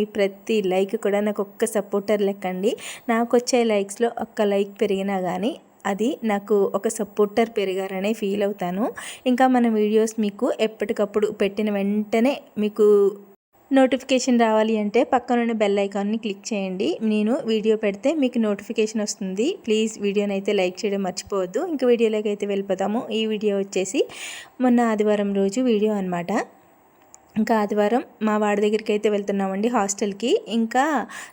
మీ ప్రతి లైక్ కూడా నాకు ఒక్క సపోర్టర్ లెక్కండి. నాకు వచ్చే లైక్స్లో ఒక్క లైక్ పెరిగినా కానీ అది నాకు ఒక సపోర్టర్ పెరిగారనే ఫీల్ అవుతాను. ఇంకా మన వీడియోస్ మీకు ఎప్పటికప్పుడు పెట్టిన వెంటనే మీకు నోటిఫికేషన్ రావాలి అంటే పక్కనున్న బెల్ ఐకాన్ని క్లిక్ చేయండి. నేను వీడియో పెడితే మీకు నోటిఫికేషన్ వస్తుంది. ప్లీజ్ వీడియోని అయితే లైక్ చేయడం మర్చిపోవద్దు. ఇంకా వీడియోలోకి అయితే వెళ్ళిపోతాము. ఈ వీడియో వచ్చేసి మొన్న ఆదివారం రోజు వీడియో అనమాట ఇంకా ఆదివారం మా వాడి దగ్గరికి అయితే వెళ్తున్నామండి హాస్టల్కి. ఇంకా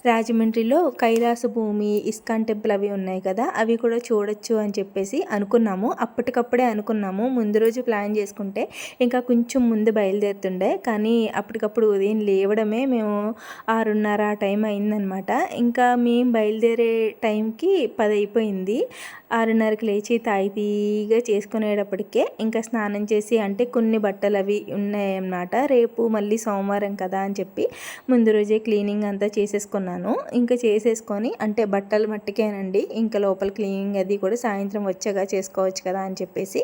రాజమండ్రిలో కైలాస భూమి ఇస్కాన్ టెంపుల్ అవి ఉన్నాయి కదా అవి కూడా చూడొచ్చు అని చెప్పేసి అనుకున్నాము. అప్పటికప్పుడే అనుకున్నాము. ముందు రోజు ప్లాన్ చేసుకుంటే ఇంకా కొంచెం ముందు బయలుదేరుతుండే కానీ అప్పటికప్పుడు ఉదయం లేవడమే మేము ఆరున్నర ఆ టైం అయిందనమాట. ఇంకా మేము బయలుదేరే టైంకి పది అయిపోయింది. ఆరున్నరకు లేచి తాయితీగా చేసుకునేటప్పటికే ఇంకా స్నానం చేసి అంటే కొన్ని బట్టలు అవి ఉన్నాయన్నమాట. రేపు మళ్ళీ సోమవారం కదా అని చెప్పి ముందు రోజే క్లీనింగ్ అంతా చేసేసుకున్నాను. ఇంకా చేసేసుకొని అంటే బట్టలు మట్టికేనండి. ఇంకా లోపల క్లీనింగ్ అది కూడా సాయంత్రం వచ్చాగా చేసుకోవచ్చు కదా అని చెప్పేసి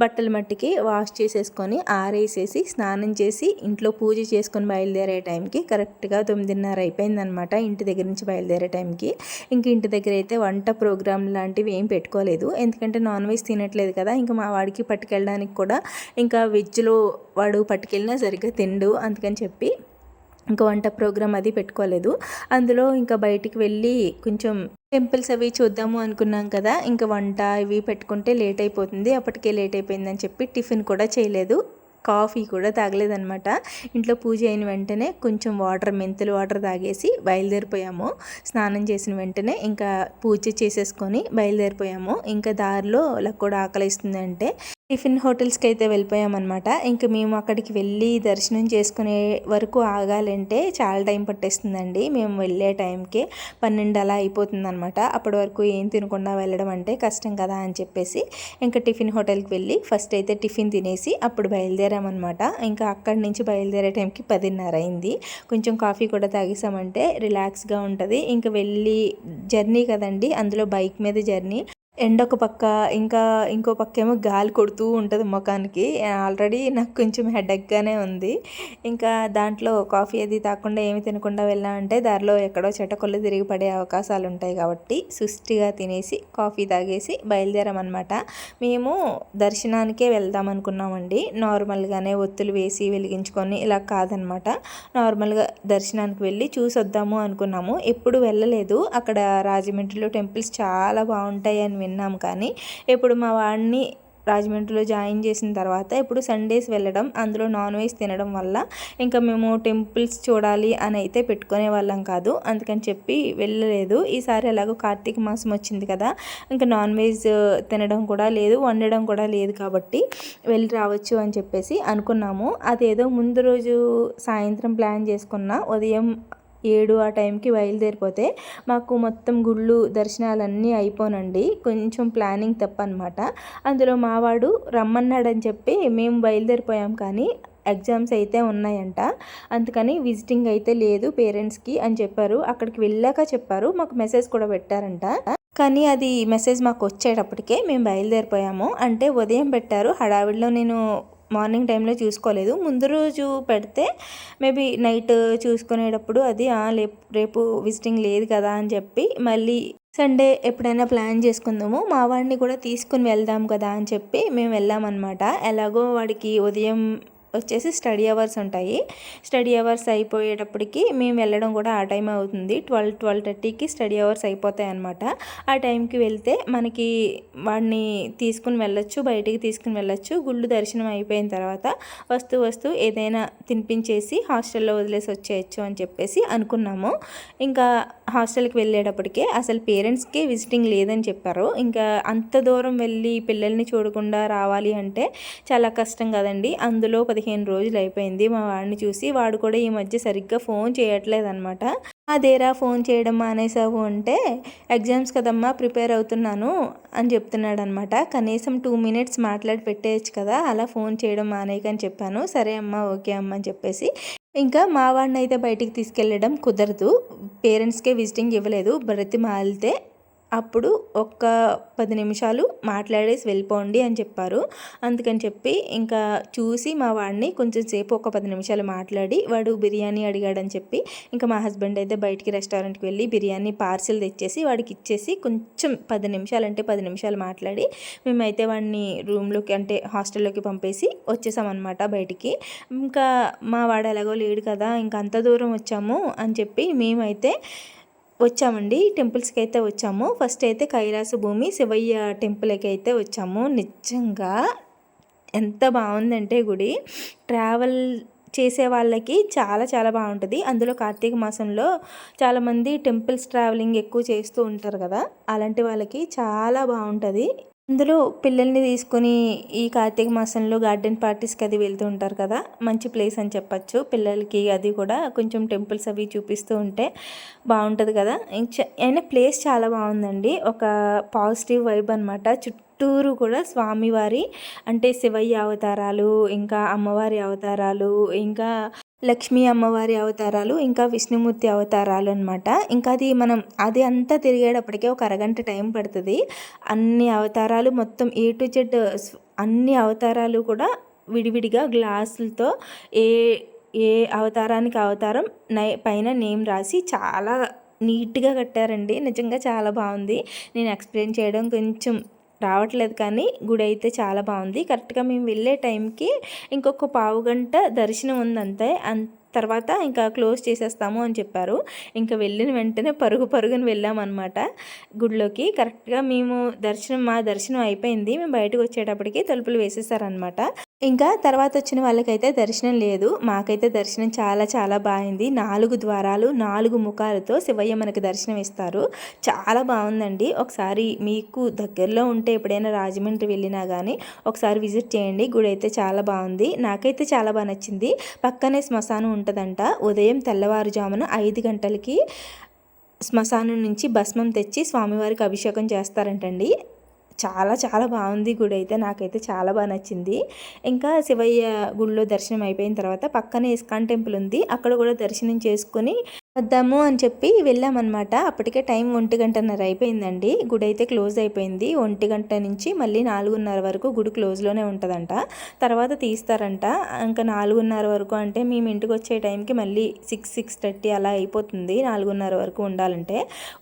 బట్టలు మట్టికి వాష్ చేసేసుకొని ఆరేసేసి స్నానం చేసి ఇంట్లో పూజ చేసుకొని బయలుదేరే టైంకి కరెక్ట్గా తొమ్మిదిన్నర అయిపోయిందనమాట ఇంటి దగ్గర నుంచి బయలుదేరే టైంకి. ఇంక ఇంటి దగ్గర అయితే వంట ప్రోగ్రామ్ లాంటివి ఏం పెట్టుకోలేదు. ఎందుకంటే నాన్ వెజ్ తినట్లేదు కదా. ఇంకా మా వాడికి పట్టుకెళ్ళడానికి కూడా ఇంకా వెజ్లో వాడు పట్టుకెళ్ళినా సరిగ్గా తిండు అందుకని చెప్పి ఇంకా వంట ప్రోగ్రామ్ అది పెట్టుకోలేదు. అందులో ఇంకా బయటికి వెళ్ళి కొంచెం టెంపుల్స్ అవి చూద్దాము అనుకున్నాం కదా ఇంకా వంట ఇవి పెట్టుకుంటే లేట్ అయిపోతుంది. అప్పటికే లేట్ అయిపోయిందని చెప్పి టిఫిన్ కూడా చేయలేదు. కాఫీ కూడా తాగలేదనమాట ఇంట్లో పూజ అయిన వెంటనే కొంచెం వాటర్ మెంతులు వాటర్ తాగేసి బయలుదేరిపోయాము. స్నానం చేసిన వెంటనే ఇంకా పూజ చేసేసుకొని బయలుదేరిపోయాము. ఇంకా దారిలో కూడా ఆకలిస్తుంది అంటే టిఫిన్ హోటల్స్కి అయితే వెళ్ళిపోయామన్నమాట. ఇంక మేము అక్కడికి వెళ్ళి దర్శనం చేసుకునే వరకు ఆగాలంటే చాలా టైం పట్టేస్తుందండి. మేము వెళ్ళే టైంకి పన్నెండు అలా అయిపోతుంది అనమాట అప్పటి వరకు ఏం తినకుండా వెళ్ళడం అంటే కష్టం కదా అని చెప్పేసి ఇంకా టిఫిన్ హోటల్కి వెళ్ళి ఫస్ట్ అయితే టిఫిన్ తినేసి అప్పుడు బయలుదేరామన్నమాట. ఇంకా అక్కడి నుంచి బయలుదేరే టైంకి పదిన్నర అయింది. కొంచెం కాఫీ కూడా తాగేసామంటే రిలాక్స్గా ఉంటుంది. ఇంకా వెళ్ళి జర్నీ కదండి. అందులో బైక్ మీద జర్నీ. ఎండ ఒక పక్క ఇంకా ఇంకో పక్క ఏమో గాలి కొడుతూ ఉంటుంది ముఖానికి. ఆల్రెడీ నాకు కొంచెం హెడెక్గానే ఉంది. ఇంకా దాంట్లో కాఫీ అది తాకుండా ఏమి తినకుండా వెళ్ళామంటే దారిలో ఎక్కడో చెటకొల్లు తిరిగి పడే అవకాశాలు ఉంటాయి కాబట్టి సుష్టిగా తినేసి కాఫీ తాగేసి బయలుదేరామన్నమాట. మేము దర్శనానికే వెళ్దాం అనుకున్నామండి నార్మల్గానే ఒత్తులు వేసి వెలిగించుకొని ఇలా కాదనమాట నార్మల్గా దర్శనానికి వెళ్ళి చూసొద్దాము అనుకున్నాము. ఎప్పుడు వెళ్ళలేదు. అక్కడ రాజమండ్రిలో టెంపుల్స్ చాలా బాగుంటాయి అని విన్నాం కానీ ఇప్పుడు మా వాడిని రాజమండ్రిలో జాయిన్ చేసిన తర్వాత ఇప్పుడు సండేస్ వెళ్ళడం అందులో నాన్ వెజ్ తినడం వల్ల ఇంకా మేము టెంపుల్స్ చూడాలి అని అయితే పెట్టుకునే వాళ్ళం కాదు. అందుకని చెప్పి వెళ్ళలేదు. ఈసారి ఎలాగో కార్తీక మాసం వచ్చింది కదా ఇంకా నాన్ వెజ్ తినడం కూడా లేదు వండడం కూడా లేదు కాబట్టి వెళ్ళి రావచ్చు అని చెప్పేసి అనుకున్నాము. అదేదో ముందు రోజు సాయంత్రం ప్లాన్ చేసుకున్న ఉదయం ఏడు ఆ టైంకి బయలుదేరిపోతే మాకు మొత్తం గుళ్ళు దర్శనాలన్నీ అయిపోనండి. కొంచెం ప్లానింగ్ తప్పనమాట. అందులో మావాడు రమ్మన్నాడని చెప్పి మేము బయలుదేరిపోయాం కానీ ఎగ్జామ్స్ అయితే ఉన్నాయంట. అందుకని విజిటింగ్ అయితే లేదు పేరెంట్స్కి అని చెప్పారు. అక్కడికి వెళ్ళాక చెప్పారు. మాకు మెసేజ్ కూడా పెట్టారంట. కానీ అది మెసేజ్ మాకు వచ్చేటప్పటికే మేము బయలుదేరిపోయాము. అంటే ఉదయం పెట్టారు. హడావిడిలో నేను మార్నింగ్ టైంలో చూసుకోలేదు. ముందు రోజు పెడితే మేబీ నైట్ చూసుకునేటప్పుడు అది రేపు విజిటింగ్ లేదు కదా అని చెప్పి మళ్ళీ సండే ఎప్పుడైనా ప్లాన్ చేసుకుందాము మా వాడిని కూడా తీసుకుని వెళ్దాం కదా అని చెప్పి మేము వెళ్ళామన్నమాట. ఎలాగో వాడికి ఉదయం వచ్చేసి స్టడీ అవర్స్ ఉంటాయి. స్టడీ అవర్స్ అయిపోయేటప్పటికి మేము వెళ్ళడం కూడా ఆ టైం అవుతుంది. ట్వెల్వ్ ట్వెల్వ్ థర్టీకి స్టడీ అవర్స్ అయిపోతాయి అనమాట ఆ టైంకి వెళ్తే మనకి వాడిని తీసుకుని వెళ్ళొచ్చు బయటికి తీసుకుని వెళ్ళొచ్చు. గుళ్ళు దర్శనం అయిపోయిన తర్వాత వస్తూ వస్తూ ఏదైనా తినిపించేసి హాస్టల్లో వదిలేసి వచ్చేయచ్చు అని చెప్పేసి అనుకున్నాము. ఇంకా హాస్టల్కి వెళ్ళేటప్పటికే అసలు పేరెంట్స్కి విజిటింగ్ లేదని చెప్పారు. ఇంకా అంత దూరం వెళ్ళి పిల్లల్ని చూడకుండా రావాలి అంటే చాలా కష్టం కదండి. అందులో పదిహేను రోజులు అయిపోయింది. మా వాడిని చూసి వాడు కూడా ఈ మధ్య సరిగ్గా ఫోన్ చేయట్లేదు అనమాట అదేరా ఫోన్ చేయడం మానేసావు అంటే ఎగ్జామ్స్ కదమ్మా ప్రిపేర్ అవుతున్నాను అని చెప్తున్నాడు అనమాట కనీసం టూ మినిట్స్ మాట్లాడి పెట్టేయచ్చు కదా అలా ఫోన్ చేయడం మానేయకని చెప్పాను. సరే అమ్మా ఓకే అమ్మ అని చెప్పేసి ఇంకా మా వాడిని అయితే బయటికి తీసుకెళ్ళడం కుదరదు. పేరెంట్స్కే విజిటింగ్ ఇవ్వలేదు. బ్రతి మాలితే అప్పుడు ఒక్క పది నిమిషాలు మాట్లాడేసి వెళ్ళిపోండి అని చెప్పారు. అందుకని చెప్పి ఇంకా చూసి మా వాడిని కొంచెం సేపు ఒక పది నిమిషాలు మాట్లాడి వాడు బిర్యానీ అడిగాడని చెప్పి ఇంకా మా హస్బెండ్ అయితే బయటికి రెస్టారెంట్కి వెళ్ళి బిర్యానీ పార్సిల్ తెచ్చేసి వాడికి ఇచ్చేసి కొంచెం పది నిమిషాలు అంటే పది నిమిషాలు మాట్లాడి మేమైతే వాడిని రూమ్లోకి అంటే హాస్టల్లోకి పంపేసి వచ్చేసామన్నమాట బయటికి. ఇంకా మా వాడు ఎలాగో లేడు కదా ఇంకా అంత దూరం వచ్చాము అని చెప్పి మేమైతే వచ్చామండి. టెంపుల్స్కి అయితే వచ్చాము. ఫస్ట్ అయితే కైలాస భూమి శివయ్య టెంపుల్కి అయితే వచ్చాము. నిజంగా ఎంత బాగుందంటే గుడి. ట్రావెల్ చేసే వాళ్ళకి చాలా చాలా బాగుంటుంది. అందులో కార్తీక మాసంలో చాలామంది టెంపుల్స్ ట్రావెలింగ్ ఎక్కువ చేస్తూ ఉంటారు కదా. అలాంటి వాళ్ళకి చాలా బాగుంటుంది. అందులో పిల్లల్ని తీసుకొని ఈ కార్తీక మాసంలో గార్డెన్ పార్టీస్కి అది వెళ్తూ ఉంటారు కదా మంచి ప్లేస్ అని చెప్పచ్చు. పిల్లలకి అది కూడా కొంచెం టెంపుల్స్ అవి చూపిస్తూ ఉంటే బాగుంటుంది కదా. అయినా ప్లేస్ చాలా బాగుందండి. ఒక పాజిటివ్ వైబ్ అనమాట చుట్టూరు కూడా స్వామివారి అంటే శివయ్య అవతారాలు ఇంకా అమ్మవారి అవతారాలు ఇంకా లక్ష్మీ అమ్మవారి అవతారాలు ఇంకా విష్ణుమూర్తి అవతారాలు అనమాట ఇంకా అది మనం అది అంతా తిరిగేటప్పటికే ఒక అరగంట టైం పడుతుంది. అన్ని అవతారాలు మొత్తం ఏ టు జెడ్ అన్ని అవతారాలు కూడా విడివిడిగా గ్లాసులతో ఏ ఏ అవతారానికి అవతారం నై పైన నేమ్ రాసి చాలా నీట్గా కట్టారండి. నిజంగా చాలా బాగుంది. నేను ఎక్స్ప్లెయిన్ చేయడం కొంచెం రావట్లేదు కానీ గుడి అయితే చాలా బాగుంది. కరెక్ట్గా మేము వెళ్ళే టైంకి ఇంకొక పావు గంట దర్శనం ఉందంతే. అంత తర్వాత ఇంకా క్లోజ్ చేసేస్తాము అని చెప్పారు. ఇంకా వెళ్ళిన వెంటనే పరుగు పరుగుని వెళ్ళామన్నమాట గుడిలోకి. కరెక్ట్గా మేము దర్శనం మా దర్శనం అయిపోయింది. మేము బయటకు వచ్చేటప్పటికి తలుపులు వేసేసారనమాట ఇంకా తర్వాత వచ్చిన వాళ్ళకైతే దర్శనం లేదు. మాకైతే దర్శనం చాలా చాలా బాగుంది నాలుగు ద్వారాలు నాలుగు ముఖాలతో శివయ్య మనకు దర్శనం ఇస్తారు. చాలా బాగుందండి. ఒకసారి మీకు దగ్గరలో ఉంటే ఎప్పుడైనా రాజమండ్రి వెళ్ళినా కానీ ఒకసారి విజిట్ చేయండి. గుడి అయితే చాలా బాగుంది. నాకైతే చాలా బాగా నచ్చింది. పక్కనే శ్మశానం ఉంటుందంట. ఉదయం తెల్లవారుజామున ఐదు గంటలకి శ్మశానం నుంచి భస్మం తెచ్చి స్వామివారికి అభిషేకం చేస్తారంటండి. చాలా చాలా బాగుంది గుడి అయితే. నాకైతే చాలా బాగా నచ్చింది. ఇంకా శివయ్య గుడిలో దర్శనం అయిపోయిన తర్వాత పక్కనే ఇస్కాన్ టెంపుల్ ఉంది. అక్కడ కూడా దర్శనం చేసుకొని వద్దాము అని చెప్పి వెళ్ళామన్నమాట. అప్పటికే టైం ఒంటి గంటన్నర అయిపోయిందండి. గుడి అయితే క్లోజ్ అయిపోయింది. ఒంటి గంట నుంచి మళ్ళీ నాలుగున్నర వరకు గుడి క్లోజ్లోనే ఉంటుందంట. తర్వాత తీస్తారంట. ఇంకా నాలుగున్నర వరకు అంటే మేము ఇంటికి వచ్చే టైంకి మళ్ళీ సిక్స్ సిక్స్ థర్టీ అలా అయిపోతుంది. నాలుగున్నర వరకు ఉండాలంటే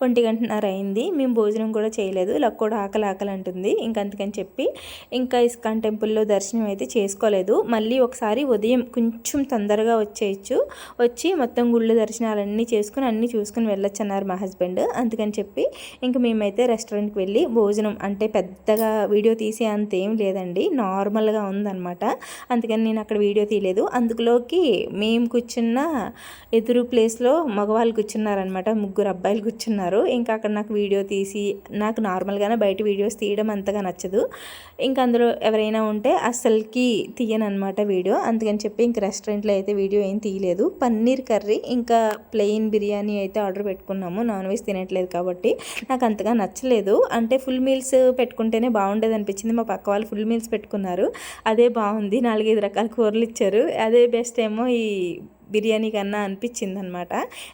ఒంటి గంటన్నర అయింది. మేము భోజనం కూడా చేయలేదు. లక్కోడు కూడా ఆకలి ఆకలి అంటుంది. ఇంకంతకని చెప్పి ఇంకా ఇస్కాన్ టెంపుల్లో దర్శనం అయితే చేసుకోలేదు. మళ్ళీ ఒకసారి ఉదయం కొంచెం తొందరగా వచ్చేయచ్చు. వచ్చి మొత్తం గుళ్ళు దర్శనాలన్నీ అన్నీ చేసుకుని అన్నీ చూసుకుని వెళ్ళొచ్చు అన్నారు మా హస్బెండ్. అందుకని చెప్పి ఇంక మేమైతే రెస్టారెంట్కి వెళ్ళి భోజనం అంటే పెద్దగా వీడియో తీసే అంత ఏం లేదండి. నార్మల్గా ఉందన్నమాట. అందుకని నేను అక్కడ వీడియో తీయలేదు. అందులోకి మేము కూర్చున్న ఎదురు ప్లేస్లో మగవాళ్ళు కూర్చున్నారనమాట ముగ్గురు అబ్బాయిలు కూర్చున్నారు. ఇంకా అక్కడ నాకు వీడియో తీసి నాకు నార్మల్గానే బయట వీడియోస్ తీయడం అంతగా నచ్చదు. ఇంకా అందులో ఎవరైనా ఉంటే అస్సలకి తీయను వీడియో. అందుకని చెప్పి ఇంక రెస్టారెంట్లో అయితే వీడియో ఏం తీయలేదు. పన్నీర్ కర్రీ ఇంకా ప్లెయిన్ ప్లెయిన్ బిర్యానీ అయితే ఆర్డర్ పెట్టుకున్నాము. నాన్ వెజ్ తినట్లేదు కాబట్టి నాకు అంతగా నచ్చలేదు. అంటే ఫుల్ మీల్స్ పెట్టుకుంటేనే బాగుండేది అనిపించింది. మా పక్క వాళ్ళు ఫుల్ మీల్స్ పెట్టుకున్నారు. అదే బాగుంది. నాలుగైదు రకాల కూరలు ఇచ్చారు. అదే బెస్ట్ ఏమో ఈ బిర్యానీ కన్నా అనిపించింది అనమాట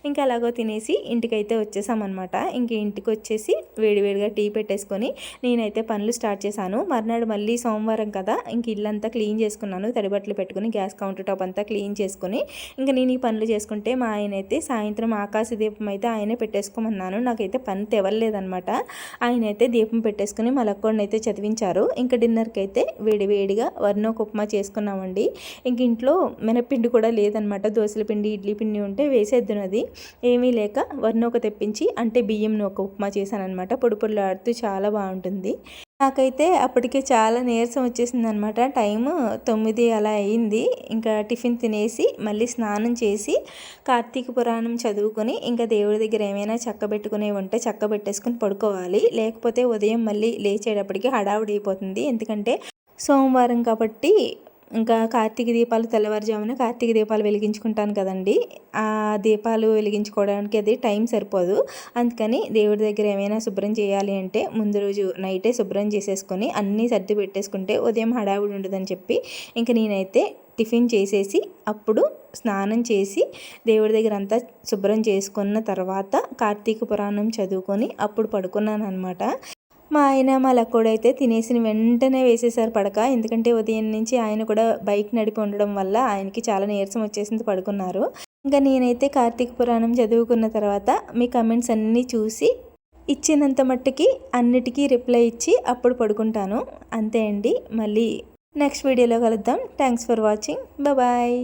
ఇంకా అలాగో తినేసి ఇంటికైతే వచ్చేసామన్నమాట ఇంక ఇంటికి వచ్చేసి వేడివేడిగా టీ పెట్టేసుకొని నేనైతే పనులు స్టార్ట్ చేశాను. మర్నాడు మళ్ళీ సోమవారం కదా ఇంక ఇల్లంతా క్లీన్ చేసుకున్నాను. తడిబట్టలు పెట్టుకుని గ్యాస్ కౌంటర్ టాప్ అంతా క్లీన్ చేసుకుని ఇంకా నేను ఈ పనులు చేసుకుంటే మా ఆయన అయితే సాయంత్రం ఆకాశ దీపం అయితే ఆయనే పెట్టేసుకోమన్నాను. నాకైతే పని తెవలేదనమాట ఆయన అయితే దీపం పెట్టేసుకుని మలక్కోడిని అయితే చదివించారు. ఇంకా డిన్నర్కి అయితే వేడివేడిగా వర్ణోక ఉప్మా చేసుకున్నామండి. ఇంక ఇంట్లో మినపిండి కూడా లేదనమాట. దోశల పిండి ఇడ్లీ పిండి ఉంటే వేసేద్దునది. ఏమీ లేక వర్ణోక తెప్పించి అంటే బియ్యం ఒక ఉప్మా చేశాను అనమాట పొడి పొడిలాడుతూ చాలా బాగుంటుంది. నాకైతే అప్పటికే చాలా నీరసం వచ్చేసింది అనమాట టైం తొమ్మిది అలా అయింది. ఇంకా టిఫిన్ తినేసి మళ్ళీ స్నానం చేసి కార్తీక పురాణం చదువుకొని ఇంకా దేవుడి దగ్గర ఏమైనా చక్కబెట్టుకునే ఉంటే చక్కబెట్టేసుకుని పడుకోవాలి. లేకపోతే ఉదయం మళ్ళీ లేచేటప్పటికి హడావుడి అయిపోతుంది. ఎందుకంటే సోమవారం కాబట్టి ఇంకా కార్తీక దీపాలు తెల్లవారుజామున కార్తీక దీపాలు వెలిగించుకుంటాను కదండి. ఆ దీపాలు వెలిగించుకోవడానికి అది టైం సరిపోదు. అందుకని దేవుడి దగ్గర ఏమైనా శుభ్రం చేయాలి అంటే ముందు రోజు నైటే శుభ్రం చేసేసుకొని అన్నీ సర్ది పెట్టేసుకుంటే ఉదయం హడావుడి ఉండదని చెప్పి ఇంక నేనైతే టిఫిన్ చేసేసి అప్పుడు స్నానం చేసి దేవుడి దగ్గర అంతా శుభ్రం చేసుకున్న తర్వాత కార్తీక పురాణం చదువుకొని అప్పుడు పడుకున్నాను అనమాట మా ఆయన మా లక్కోడైతే తినేసిన వెంటనే వేసేసారు పడక. ఎందుకంటే ఉదయం నుంచి ఆయన కూడా బైక్ నడిపి ఉండడం వల్ల ఆయనకి చాలా నీరసం వచ్చేసింది పడుకున్నారు. ఇంకా నేనైతే కార్తీక పురాణం చదువుకున్న తర్వాత మీ కమెంట్స్ అన్నీ చూసి ఇచ్చినంత మట్టుకి అన్నిటికీ రిప్లై ఇచ్చి అప్పుడు పడుకుంటాను. అంతే అండి. మళ్ళీ నెక్స్ట్ వీడియోలో కలుద్దాం. Thanks for watching. బాయ్.